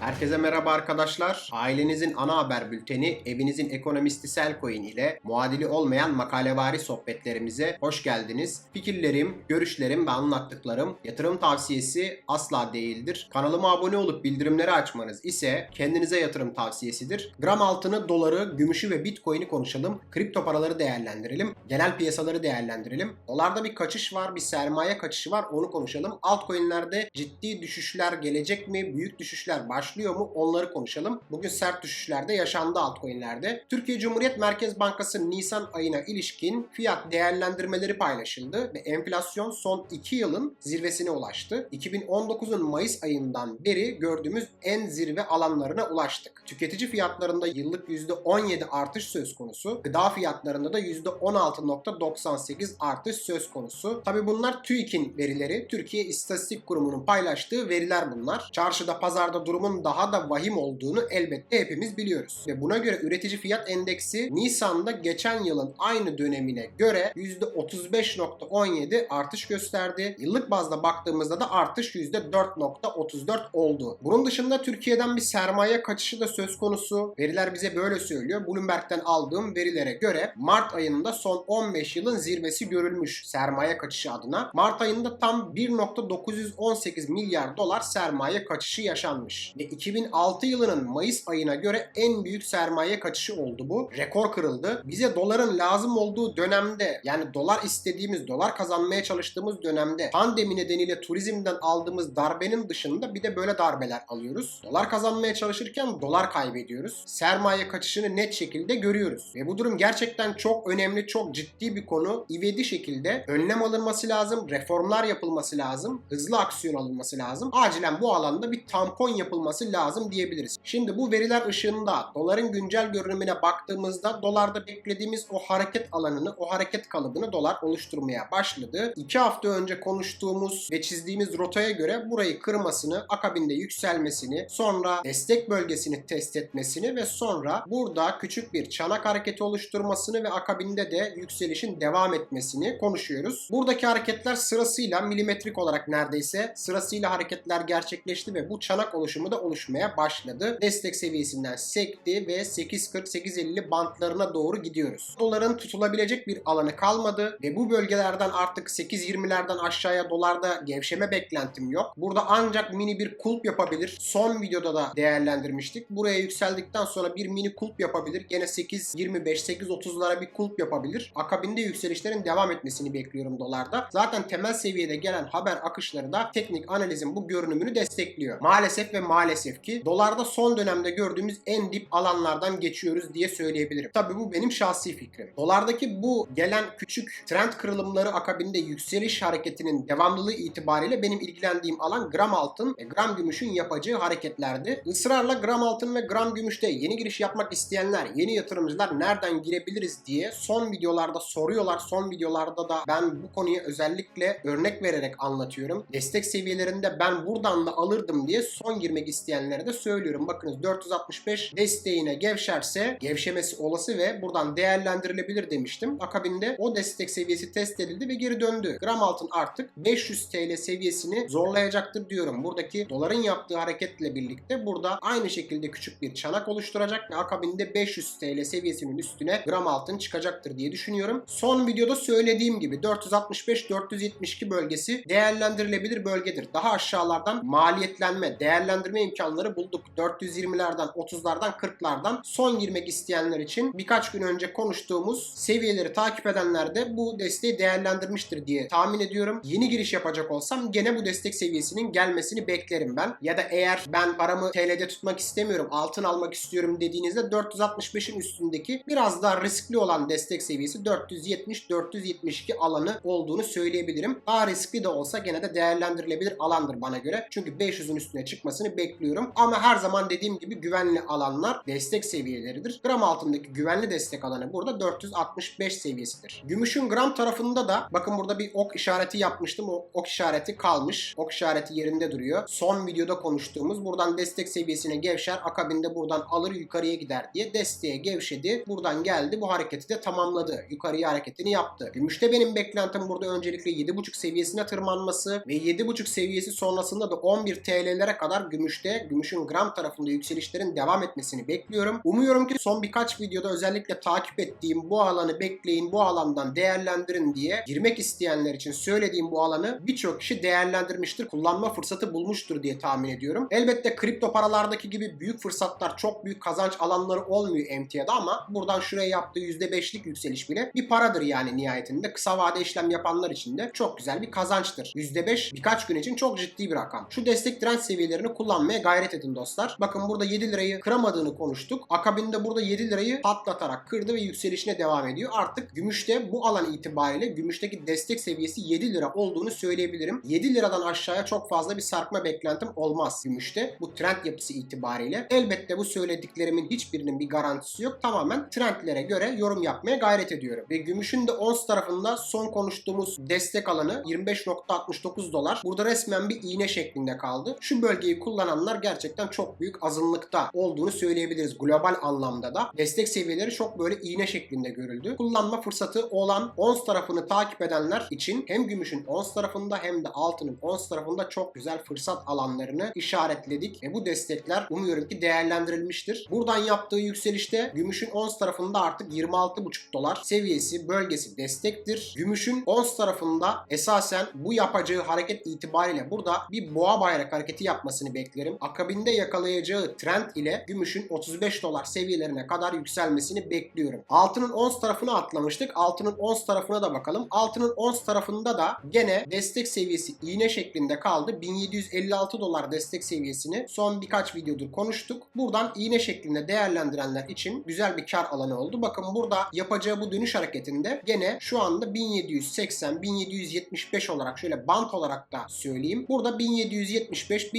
Herkese merhaba arkadaşlar. Ailenizin ana haber bülteni, evinizin ekonomisti Selcoin ile muadili olmayan makalevari sohbetlerimize hoş geldiniz. Fikirlerim, görüşlerim ve anlattıklarım yatırım tavsiyesi asla değildir. Kanalıma abone olup bildirimleri açmanız ise kendinize yatırım tavsiyesidir. Gram altını, doları, gümüşü ve bitcoin'i konuşalım. Kripto paraları değerlendirelim. Genel piyasaları değerlendirelim. Dolarda bir kaçış var, bir sermaye kaçışı var. Onu konuşalım. Altcoin'lerde ciddi düşüşler gelecek mi? Büyük düşüşler başlıyor mu? Onları konuşalım. Bugün sert düşüşlerde yaşandı altcoin'lerde. Türkiye Cumhuriyet Merkez Bankası Nisan ayına ilişkin fiyat değerlendirmeleri paylaşıldı ve enflasyon son 2 yılın zirvesine ulaştı. 2019'un Mayıs ayından beri gördüğümüz en zirve alanlarına ulaştık. Tüketici fiyatlarında yıllık %17 artış söz konusu. Gıda fiyatlarında da %16.98 artış söz konusu. Tabi bunlar TÜİK'in verileri. Türkiye İstatistik Kurumu'nun paylaştığı veriler bunlar. Çarşıda, pazarda durumun daha da vahim olduğunu elbette hepimiz biliyoruz. Ve buna göre üretici fiyat endeksi Nisan'da geçen yılın aynı dönemine göre %35.17 artış gösterdi. Yıllık bazda baktığımızda da artış %4.34 oldu. Bunun dışında Türkiye'den bir sermaye kaçışı da söz konusu. Veriler bize böyle söylüyor. Bloomberg'den aldığım verilere göre Mart ayında son 15 yılın zirvesi görülmüş sermaye kaçışı adına. Mart ayında tam 1.918 milyar dolar sermaye kaçışı yaşanmış. Ve 2006 yılının Mayıs ayına göre en büyük sermaye kaçışı oldu bu. Rekor kırıldı. Bize doların lazım olduğu dönemde yani dolar istediğimiz, dolar kazanmaya çalıştığımız dönemde pandemi nedeniyle turizmden aldığımız darbenin dışında bir de böyle darbeler alıyoruz. Dolar kazanmaya çalışırken dolar kaybediyoruz. Sermaye kaçışını net şekilde görüyoruz. Ve bu durum gerçekten çok önemli, çok ciddi bir konu. İvedi şekilde önlem alınması lazım, reformlar yapılması lazım, hızlı aksiyon alınması lazım. Acilen bu alanda bir tampon yapılması lazım diyebiliriz. Şimdi bu veriler ışığında doların güncel görünümüne baktığımızda dolarda beklediğimiz o hareket alanını, o hareket kalıbını dolar oluşturmaya başladı. İki hafta önce konuştuğumuz ve çizdiğimiz rotaya göre burayı kırmasını, akabinde yükselmesini, sonra destek bölgesini test etmesini ve sonra burada küçük bir çanak hareketi oluşturmasını ve akabinde de yükselişin devam etmesini konuşuyoruz. Buradaki hareketler sırasıyla milimetrik olarak neredeyse sırasıyla hareketler gerçekleşti ve bu çanak oluşumu da oluşmaya başladı. Destek seviyesinden sekti ve 8.40-8.50 bantlarına doğru gidiyoruz. Doların tutulabilecek bir alanı kalmadı ve bu bölgelerden artık 8.20'lerden aşağıya dolarda gevşeme beklentim yok. Burada ancak mini bir kulp yapabilir. Son videoda da değerlendirmiştik. Buraya yükseldikten sonra bir mini kulp yapabilir. Gene 8.25-8.30'lara bir kulp yapabilir. Akabinde yükselişlerin devam etmesini bekliyorum dolarda. Zaten temel seviyede gelen haber akışları da teknik analizin bu görünümünü destekliyor. Maalesef ve maalesef ki dolarda son dönemde gördüğümüz en dip alanlardan geçiyoruz diye söyleyebilirim. Tabii bu benim şahsi fikrim. Dolardaki bu gelen küçük trend kırılımları akabinde yükseliş hareketinin devamlılığı itibariyle benim ilgilendiğim alan gram altın ve gram gümüşün yapacağı hareketlerdi. Israrla gram altın ve gram gümüşte yeni giriş yapmak isteyenler, yeni yatırımcılar nereden girebiliriz diye son videolarda soruyorlar. Son videolarda da ben bu konuyu özellikle örnek vererek anlatıyorum. Destek seviyelerinde ben buradan da alırdım diye son girmek isteyenlere de söylüyorum. Bakınız 465 desteğine gevşerse gevşemesi olası ve buradan değerlendirilebilir demiştim. Akabinde o destek seviyesi test edildi ve geri döndü. Gram altın artık 500 TL seviyesini zorlayacaktır diyorum. Buradaki doların yaptığı hareketle birlikte burada aynı şekilde küçük bir çanak oluşturacak ve akabinde 500 TL seviyesinin üstüne gram altın çıkacaktır diye düşünüyorum. Son videoda söylediğim gibi 465-472 bölgesi değerlendirilebilir bölgedir. Daha aşağılardan maliyetlenme, değerlendirme imkanları bulduk. 420'lerden, 30'lardan, 40'lardan son girmek isteyenler için birkaç gün önce konuştuğumuz seviyeleri takip edenler de bu desteği değerlendirmiştir diye tahmin ediyorum. Yeni giriş yapacak olsam gene bu destek seviyesinin gelmesini beklerim ben. Ya da eğer ben paramı TL'de tutmak istemiyorum, altın almak istiyorum dediğinizde 465'in üstündeki biraz daha riskli olan destek seviyesi 470-472 alanı olduğunu söyleyebilirim. Daha riskli de olsa gene de değerlendirilebilir alandır bana göre. Çünkü 500'ün üstüne çıkmasını bekliyorum. Ama her zaman dediğim gibi güvenli alanlar destek seviyeleridir. Gram altındaki güvenli destek alanı burada 465 seviyesidir. Gümüşün gram tarafında da bakın burada bir ok işareti yapmıştım. O ok işareti kalmış. Ok işareti yerinde duruyor. Son videoda konuştuğumuz buradan destek seviyesine gevşer. Akabinde buradan alır yukarıya gider diye desteğe gevşedi. Buradan geldi. Bu hareketi de tamamladı. Yukarıya hareketini yaptı. Gümüşte benim beklentim burada öncelikle 7.5 seviyesine tırmanması ve 7.5 seviyesi sonrasında da 11 TL'lere kadar gümüşte gümüşte, gümüşün gram tarafında yükselişlerin devam etmesini bekliyorum. Umuyorum ki son birkaç videoda özellikle takip ettiğim bu alanı bekleyin, bu alandan değerlendirin diye girmek isteyenler için söylediğim bu alanı birçok kişi değerlendirmiştir, kullanma fırsatı bulmuştur diye tahmin ediyorum. Elbette kripto paralardaki gibi büyük fırsatlar, çok büyük kazanç alanları olmuyor emtiada ama buradan şuraya yaptığı %5'lik yükseliş bile bir paradır yani nihayetinde. Kısa vade işlem yapanlar için de çok güzel bir kazançtır. %5 birkaç gün için çok ciddi bir rakam. Şu destek direnç seviyelerini kullanmaya gayret edin dostlar. Bakın burada 7 lirayı kıramadığını konuştuk. Akabinde burada 7 lirayı patlatarak kırdı ve yükselişine devam ediyor. Artık gümüşte bu alan itibariyle gümüşteki destek seviyesi 7 lira olduğunu söyleyebilirim. 7 liradan aşağıya çok fazla bir sarkma beklentim olmaz gümüşte. Bu trend yapısı itibariyle. Elbette bu söylediklerimin hiçbirinin bir garantisi yok. Tamamen trendlere göre yorum yapmaya gayret ediyorum. Ve gümüşün de ons tarafında son konuştuğumuz destek alanı 25.69 dolar. Burada resmen bir iğne şeklinde kaldı. Şu bölgeyi kullananlar gerçekten çok büyük azınlıkta olduğunu söyleyebiliriz global anlamda da. Destek seviyeleri çok böyle iğne şeklinde görüldü. Kullanma fırsatı olan ons tarafını takip edenler için hem gümüşün ons tarafında hem de altının ons tarafında çok güzel fırsat alanlarını işaretledik ve bu destekler umuyorum ki değerlendirilmiştir. Buradan yaptığı yükselişte gümüşün ons tarafında artık 26,5 dolar seviyesi bölgesi destektir. Gümüşün ons tarafında esasen bu yapacağı hareket itibariyle burada bir boğa bayrak hareketi yapmasını beklerim. Akabinde yakalayacağı trend ile gümüşün 35 dolar seviyelerine kadar yükselmesini bekliyorum. Altının ons tarafına atlamıştık. Altının ons tarafına da bakalım. Altının ons tarafında da gene destek seviyesi iğne şeklinde kaldı. 1756 dolar destek seviyesini son birkaç videodur konuştuk. Buradan iğne şeklinde değerlendirenler için güzel bir kar alanı oldu. Bakın burada yapacağı bu dönüş hareketinde gene şu anda 1780 1775 olarak şöyle bant olarak da söyleyeyim. Burada 1775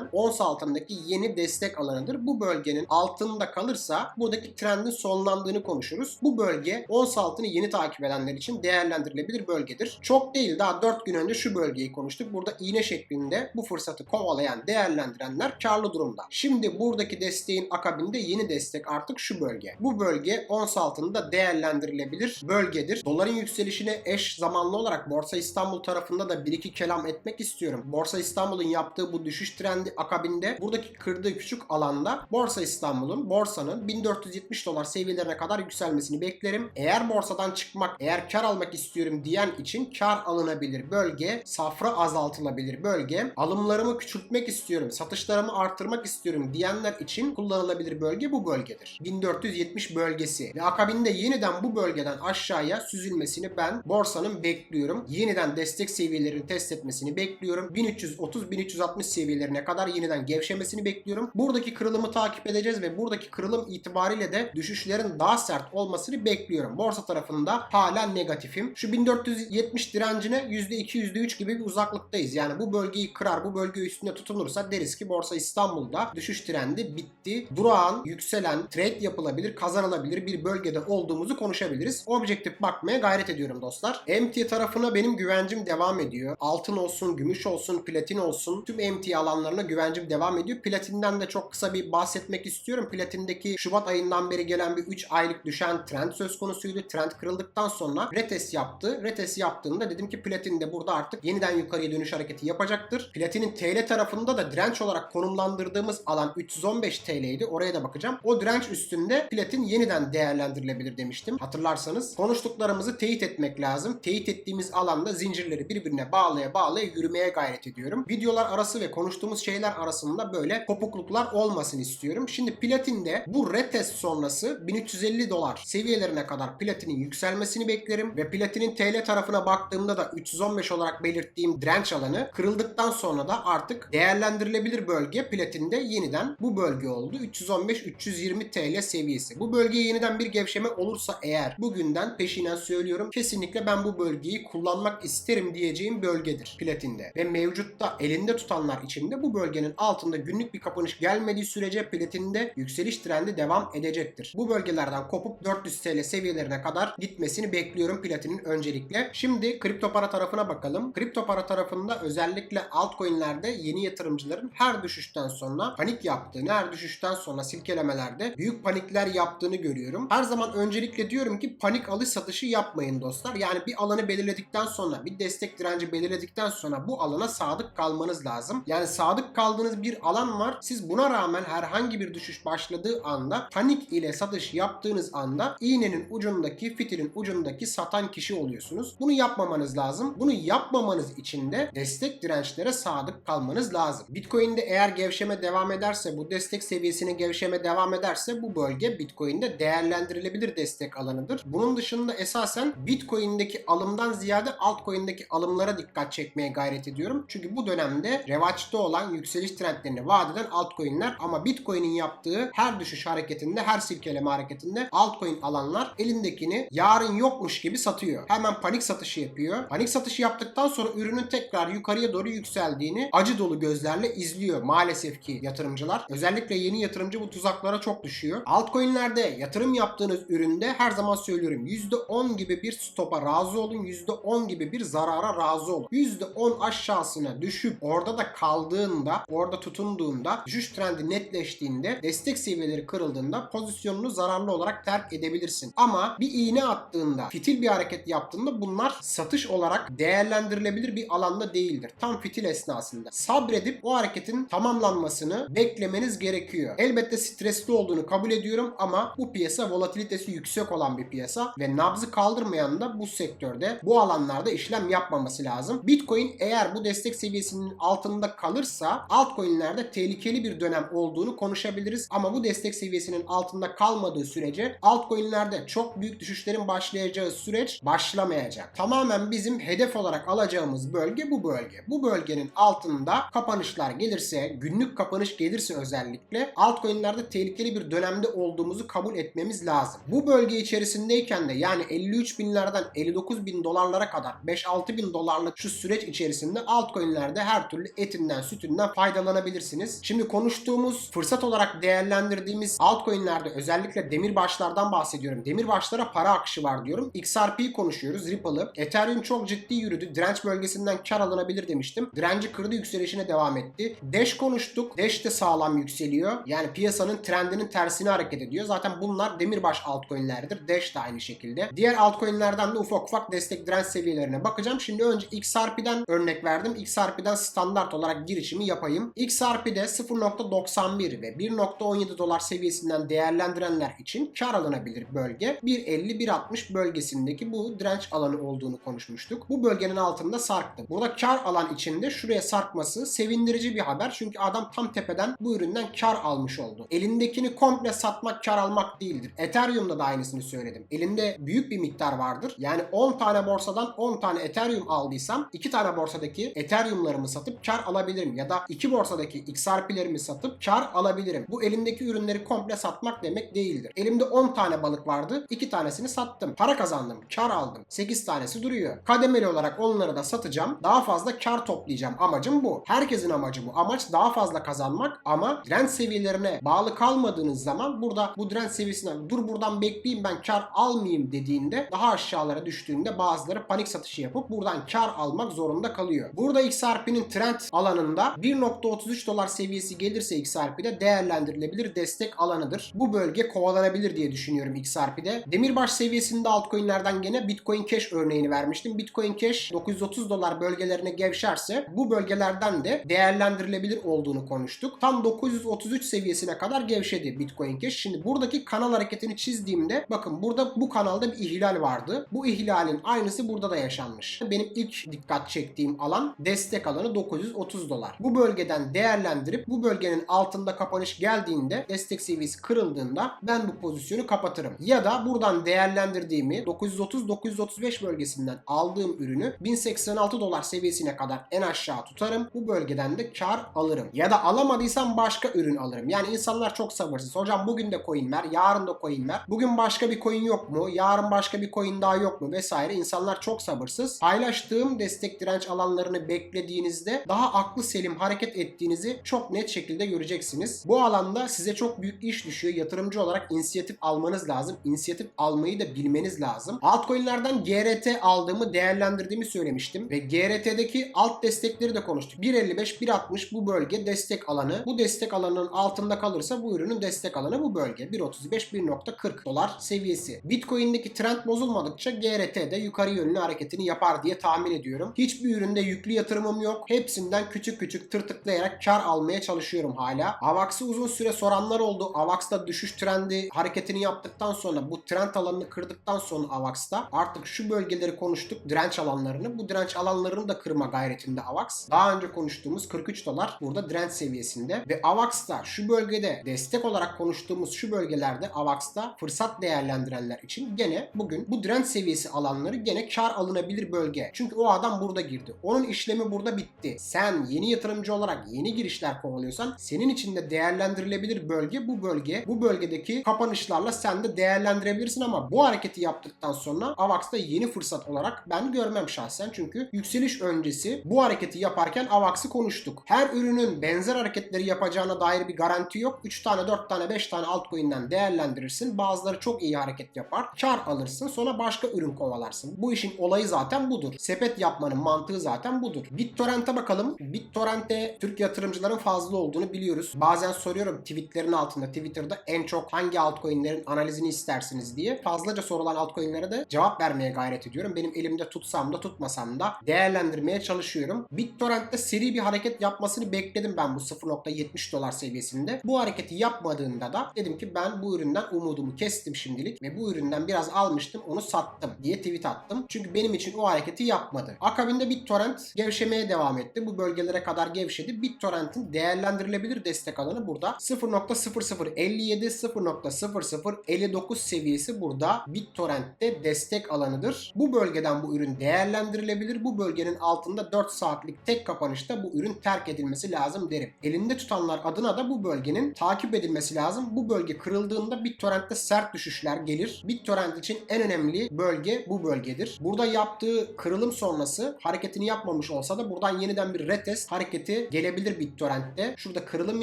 1780 ons altındaki yeni destek alanıdır. Bu bölgenin altında kalırsa buradaki trendin sonlandığını konuşuruz. Bu bölge ons altını yeni takip edenler için değerlendirilebilir bölgedir. Çok değil daha 4 gün önce şu bölgeyi konuştuk. Burada iğne şeklinde bu fırsatı kovalayan değerlendirenler karlı durumda. Şimdi buradaki desteğin akabinde yeni destek artık şu bölge. Bu bölge ons altında değerlendirilebilir bölgedir. Doların yükselişine eş zamanlı olarak Borsa İstanbul tarafında da bir iki kelam etmek istiyorum. Borsa İstanbul'un yaptığı bu düşüş trendi akabinde buradaki kırdığı küçük alanda Borsa İstanbul'un borsanın 1470 dolar seviyelerine kadar yükselmesini beklerim. Eğer borsadan çıkmak, eğer kar almak istiyorum diyen için kar alınabilir bölge, safra azaltılabilir bölge, alımlarımı küçültmek istiyorum, satışlarımı artırmak istiyorum diyenler için kullanılabilir bölge bu bölgedir. 1470 bölgesi ve akabinde yeniden bu bölgeden aşağıya süzülmesini ben borsanın bekliyorum. Yeniden destek seviyelerini test etmesini bekliyorum. 1330-1360 seviyelerine kadar yeniden gevşemesini bekliyorum. Buradaki kırılımı takip edeceğiz ve buradaki kırılım itibariyle de düşüşlerin daha sert olmasını bekliyorum. Borsa tarafında hala negatifim. Şu 1470 direncine %2 %3 gibi bir uzaklıktayız. Yani bu bölgeyi kırar, bu bölge üstünde tutunursa deriz ki Borsa İstanbul'da düşüş trendi bitti. Durağan, yükselen, trade yapılabilir, kazanılabilir bir bölgede olduğumuzu konuşabiliriz. Objektif bakmaya gayret ediyorum dostlar. MT tarafına benim güvencim devam ediyor. Altın olsun, gümüş olsun, platin olsun tüm MT alanlarına güvencim devam ediyor. Platinden de çok kısa bir bahsetmek istiyorum. Platindeki Şubat ayından beri gelen bir 3 aylık düşen trend söz konusuydu. Trend kırıldıktan sonra retest yaptı. Retest yaptığında dedim ki platin de burada artık yeniden yukarıya dönüş hareketi yapacaktır. Platinin TL tarafında da direnç olarak konumlandırdığımız alan 315 TL'ydi. Oraya da bakacağım. O direnç üstünde platin yeniden değerlendirilebilir demiştim. Hatırlarsanız konuştuklarımızı teyit etmek lazım. Teyit ettiğimiz alanda zincirleri birbirine bağlaya bağlaya yürümeye gayret ediyorum. Videolar arası ve konuştuğumuz şeyler arasında böyle kopukluklar olmasın istiyorum. Şimdi platinde bu retest sonrası 1350 dolar seviyelerine kadar platinin yükselmesini beklerim ve platinin TL tarafına baktığımda da 315 olarak belirttiğim direnç alanı kırıldıktan sonra da artık değerlendirilebilir bölge platinde yeniden bu bölge oldu. 315-320 TL seviyesi. Bu bölgeye yeniden bir gevşeme olursa eğer bugünden peşinen söylüyorum kesinlikle ben bu bölgeyi kullanmak isterim diyeceğim bölgedir platinde. Ve mevcutta elinde tutanlar için de bu bölgenin altında günlük bir kapanış gelmediği sürece platinde yükseliş trendi devam edecektir. Bu bölgelerden kopup 400 TL seviyelerine kadar gitmesini bekliyorum platinin öncelikle. Şimdi kripto para tarafına bakalım. Kripto para tarafında özellikle altcoin'lerde yeni yatırımcıların her düşüşten sonra panik yaptığını, her düşüşten sonra silkelemelerde büyük panikler yaptığını görüyorum. Her zaman öncelikle diyorum ki panik alış satışı yapmayın dostlar. Yani bir alanı belirledikten sonra, bir destek direnci belirledikten sonra bu alana sadık kalmanız lazım. Yani sadık kaldığınız bir alan var. Siz buna rağmen herhangi bir düşüş başladığı anda panik ile satış yaptığınız anda iğnenin ucundaki, fitilin ucundaki satan kişi oluyorsunuz. Bunu yapmamanız lazım. Bunu yapmamanız için de destek dirençlere sadık kalmanız lazım. Bitcoin'de eğer gevşeme devam ederse, bu destek seviyesine gevşeme devam ederse bu bölge Bitcoin'de değerlendirilebilir destek alanıdır. Bunun dışında esasen Bitcoin'deki alımdan ziyade altcoin'deki alımlara dikkat çekmeye gayret ediyorum. Çünkü bu dönemde revaçta olan yükseliş trendlerini vaat eden altcoin'ler ama Bitcoin'in yaptığı her düşüş hareketinde, her silkeleme hareketinde altcoin alanlar elindekini yarın yokmuş gibi satıyor. Hemen panik satışı yapıyor. Panik satışı yaptıktan sonra ürünün tekrar yukarıya doğru yükseldiğini acı dolu gözlerle izliyor maalesef ki yatırımcılar. Özellikle yeni yatırımcı bu tuzaklara çok düşüyor. Altcoin'lerde yatırım yaptığınız üründe her zaman söylüyorum %10 gibi bir stopa razı olun, %10 gibi bir zarara razı olun. %10 aşağısına düşüp orada da kaldığında, orada tutunduğunda, düşüş trendi netleştiğinde, destek seviyeleri kırıldığında pozisyonunu zararlı olarak terk edebilirsin. Ama bir iğne attığında, fitil bir hareket yaptığında bunlar satış olarak değerlendirilebilir bir alanda değildir. Tam fitil esnasında. Sabredip o hareketin tamamlanmasını beklemeniz gerekiyor. Elbette stresli olduğunu kabul ediyorum ama bu piyasa volatilitesi yüksek olan bir piyasa ve nabzı kaldırmayan da bu sektörde bu alanlarda işlem yapmaması lazım. Bitcoin eğer bu destek seviyesinin altında kalırsa altcoin'lerde tehlikeli bir dönem olduğunu konuşabiliriz ama bu destek seviyesinin altında kalmadığı sürece altcoin'lerde çok büyük düşüşlerin başlayacağı süreç başlamayacak. Tamamen bizim hedef olarak alacağımız bölge bu bölge. Bu bölgenin altında kapanışlar gelirse, günlük kapanış gelirse özellikle altcoin'lerde tehlikeli bir dönemde olduğumuzu kabul etmemiz lazım. Bu bölge içerisindeyken de yani 53 binlerden 59 bin dolarlara kadar 5-6 bin dolarlık şu süreç içerisinde altcoin'lerde her türlü etinden sütünden faydalanabilirsiniz. Şimdi konuştuğumuz fırsat olarak değerlendirdiğimiz altcoin'lerde özellikle demirbaşlardan bahsediyorum. Demirbaşlara para akışı var diyorum. XRP'yi konuşuyoruz Ripple'ı. Ethereum çok ciddi yürüdü. Direnç bölgesinden kar alınabilir demiştim. Direnci kırdı yükselişine devam etti. Dash konuştuk. Dash de sağlam yükseliyor. Yani piyasanın trendinin tersine hareket ediyor. Zaten bunlar demirbaş altcoin'lerdir. Dash de aynı şekilde. Diğer altcoin'lerden de ufak ufak destek direnç seviyelerine bakacağım. Şimdi önce XRP'den örnek verdim. XRP'den standart olarak girişimi yapayım. XRP'de 0.91 ve 1.17 dolar seviyesinden değerlendirenler için kar alınabilir bölge 1.50-1.60 bölgesindeki bu direnç alanı olduğunu konuşmuştuk. Bu bölgenin altında sarktı. Burada kar alan içinde şuraya sarkması sevindirici bir haber. Çünkü adam tam tepeden bu üründen kar almış oldu. Elindekini komple satmak kar almak değildir. Ethereum'da da aynısını söyledim. Elinde büyük bir miktar vardır. Yani 10 tane borsadan 10 tane Ethereum aldıysam 2 tane borsadaki Ethereum'larımı satıp kar alabilirim. Ya da 2 borsadaki XRP'lerimi satıp kar alabilirim. Bu elimdeki ürünleri komple satmak demek değildir. Elimde 10 tane balık vardı. 2 tanesini sattım. Para kazandım. Kar aldım. 8 tanesi duruyor. Kademeli olarak onları da satacağım. Daha fazla kar toplayacağım. Amacım bu. Herkesin amacı bu. Amaç daha fazla kazanmak ama direnç seviyelerine bağlı kalmadığınız zaman burada bu direnç seviyesinden dur buradan bekleyeyim ben kar almayayım dediğinde daha aşağılara düştüğünde bazıları panik satışı yapıp buradan kar almak zorunda kalıyor. Burada XRP'nin trend alanında 1.33 dolar seviyesi gelirse XRP'de değerlendirilebilir destek alanıdır. Bu bölge kovalanabilir diye düşünüyorum XRP'de. Demirbaş seviyesinde altcoin'lerden gene Bitcoin Cash örneğini vermiştim. Bitcoin Cash 930 dolar bölgelerine gevşerse bu bölgelerden de değerlendirilebilir olduğunu konuştuk. Tam 933 seviyesine kadar gevşedi Bitcoin Cash. Şimdi buradaki kanal hareketini çizdiğimde bakın burada bu kanalda bir ihlal vardı. Bu ihlalin aynısı burada da yaşanmış. Benim ilk dikkat çektiğim alan destek alanı 930 dolar. Bu bölgeden değerlendirip bu bölgenin altında kapanış geldiğinde destek seviyesi kırıldığında ben bu pozisyonu kapatırım. Ya da buradan değerlendirdiğimi 930-935 bölgesinden aldığım ürünü 1086 dolar seviyesine kadar en aşağı tutarım. Bu bölgeden de kar alırım. Ya da alamadıysam başka ürün alırım. Yani insanlar çok sabırsız. Hocam bugün de coin ver, yarın da coin ver. Bugün başka bir coin yok mu? Yarın başka bir coin daha yok mu? Vesaire. İnsanlar çok sabırsız. Paylaştığım destek direnç alanlarını beklediğinizde daha aklı selim hareket ettiğinizi çok net şekilde göreceksiniz. Bu alanda size çok büyük iş düşüyor. Yatırımcı olarak inisiyatif almanız lazım. İnisiyatif almayı da bilmeniz lazım. Altcoin'lerden GRT aldığımı değerlendirdiğimi söylemiştim ve GRT'deki alt destekleri de konuştuk. 1.55 1.60 bu bölge destek alanı. Bu destek alanının altında kalırsa bu ürünün destek alanı bu bölge. 1.35 1.40 dolar seviyesi. Bitcoin'deki trend bozulmadıkça GRT de yukarı yönlü hareketini yapar diye tahmin ediyorum. Hiçbir üründe yüklü yatırımım yok. Hepsinden küçük küçük tık tırtıklayarak kar almaya çalışıyorum hala. AVAX'ı uzun süre soranlar oldu. AVAX'ta düşüş trendi hareketini yaptıktan sonra bu trend alanını kırdıktan sonra AVAX'ta artık şu bölgeleri konuştuk. Direnç alanlarını. Bu direnç alanlarını da kırma gayretinde AVAX. Daha önce konuştuğumuz 43 dolar burada direnç seviyesinde ve AVAX'ta şu bölgede destek olarak konuştuğumuz şu bölgelerde AVAX'ta fırsat değerlendirenler için gene bugün bu direnç seviyesi alanları gene kar alınabilir bölge. Çünkü o adam burada girdi. Onun işlemi burada bitti. Sen yeni yatırımcı olarak yeni girişler kovalıyorsan senin için de değerlendirilebilir bölge bu bölge. Bu bölgedeki kapanışlarla sen de değerlendirebilirsin ama bu hareketi yaptıktan sonra AVAX'ta yeni fırsat olarak ben görmem şahsen. Çünkü yükseliş öncesi bu hareketi yaparken AVAX'ı konuştuk. Her ürünün benzer hareketleri yapacağına dair bir garanti yok. 3 tane, 4 tane, 5 tane altcoin'den değerlendirirsin. Bazıları çok iyi hareket yapar. Kar alırsın. Sonra başka ürün kovalarsın. Bu işin olayı zaten budur. Sepet yapmanın mantığı zaten budur. BitTorrent'e bakalım. BitTorrent'te Türk yatırımcıların fazla olduğunu biliyoruz. Bazen soruyorum tweetlerin altında Twitter'da en çok hangi altcoin'lerin analizini istersiniz diye. Fazlaca sorulan altcoin'lere de cevap vermeye gayret ediyorum. Benim elimde tutsam da tutmasam da değerlendirmeye çalışıyorum. BitTorrent'te seri bir hareket yapmasını bekledim ben bu 0.70 dolar seviyesinde. Bu hareketi yapmadığında da dedim ki ben bu üründen umudumu kestim şimdilik ve bu üründen biraz almıştım onu sattım diye tweet attım. Çünkü benim için o hareketi yapmadı. Akabinde BitTorrent gevşemeye devam etti. Bu bölgelere kadar gevşedi. BitTorrent'in değerlendirilebilir destek alanı burada 0.0057 0.0059 seviyesi burada BitTorrent'te destek alanıdır. Bu bölgeden bu ürün değerlendirilebilir. Bu bölgenin altında 4 saatlik tek kapanışta bu ürün terk edilmesi lazım derim. Elinde tutanlar adına da bu bölgenin takip edilmesi lazım. Bu bölge kırıldığında BitTorrent'te sert düşüşler gelir. BitTorrent için en önemli bölge bu bölgedir. Burada yaptığı kırılım sonrası hareketini yapmamış olsa da buradan yeniden bir retest hareketi gelebilir BitTorrent'te. Şurada kırılım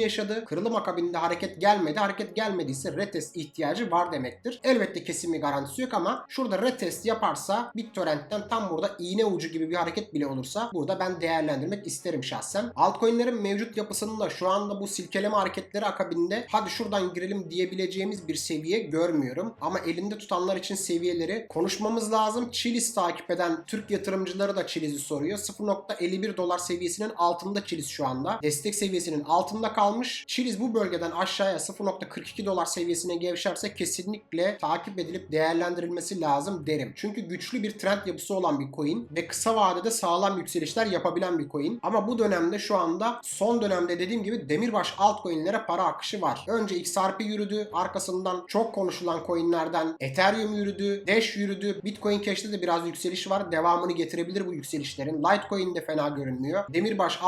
yaşadı. Kırılım akabinde hareket gelmedi. Hareket gelmediyse retest ihtiyacı var demektir. Elbette kesin bir garantisi yok ama şurada retest yaparsa BitTorrent'ten tam burada iğne ucu gibi bir hareket bile olursa burada ben değerlendirmek isterim şahsen. Altcoin'lerin mevcut yapısında şu anda bu silkeleme hareketleri akabinde hadi şuradan girelim diyebileceğimiz bir seviye görmüyorum. Ama elinde tutanlar için seviyeleri konuşmamız lazım. Chiliz takip eden Türk yatırımcıları da Chiliz'i soruyor. 0.51 dolar seviyesinin altında Chiliz şu anda. Destek seviyesinin altında kalmış. Chiliz bu bölgeden aşağıya 0.42 dolar seviyesine gevşerse kesinlikle takip edilip değerlendirilmesi lazım derim. Çünkü güçlü bir trend yapısı olan bir coin ve kısa vadede sağlam yükselişler yapabilen bir coin. Ama bu dönemde şu anda son dönemde dediğim gibi demirbaş altcoin'lere para akışı var. Önce XRP yürüdü. Arkasından çok konuşulan coin'lerden Ethereum yürüdü. Dash yürüdü. Bitcoin Cash'te de biraz yükseliş var. Devamını getirebilir bu yükselişlerin. Litecoin de fena görünmüyor. Demirbaş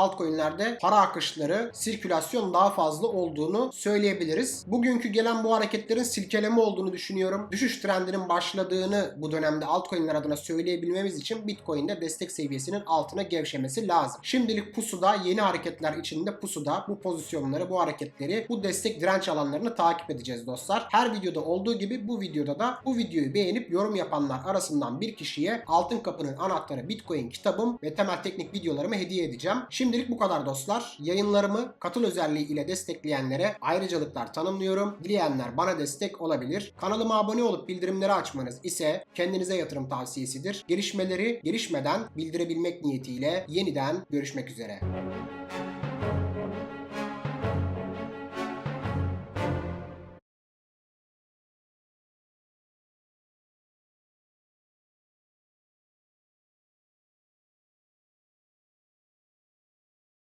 altcoin'lerde para akışları, sirkülasyon daha fazla olduğunu söyleyebiliriz. Bugünkü gelen bu hareketlerin silkeleme olduğunu düşünüyorum. Düşüş trendinin başladığını bu dönemde altcoin'ler adına söyleyebilmemiz için Bitcoin'de destek seviyesinin altına gevşemesi lazım. Şimdilik pusuda yeni hareketler içinde pusuda bu pozisyonları, bu hareketleri, bu destek direnç alanlarını takip edeceğiz dostlar. Her videoda olduğu gibi bu videoda da bu videoyu beğenip yorum yapanlar arasından bir kişiye Altın Kapı'nın anahtarı Bitcoin kitabım ve temel teknik videolarımı hediye edeceğim. Şimdilik bu kadar dostlar. Yayınlarımı katıl özelliği ile destekleyenlere ayrıcalıklar tanımlıyorum. Dileyenler bana destek olabilir. Kanalıma abone olup bildirimleri açmanız ise kendinize yatırım tavsiyesidir. Gelişmeleri gelişmeden bildirebilmek niyetiyle yeniden görüşmek üzere.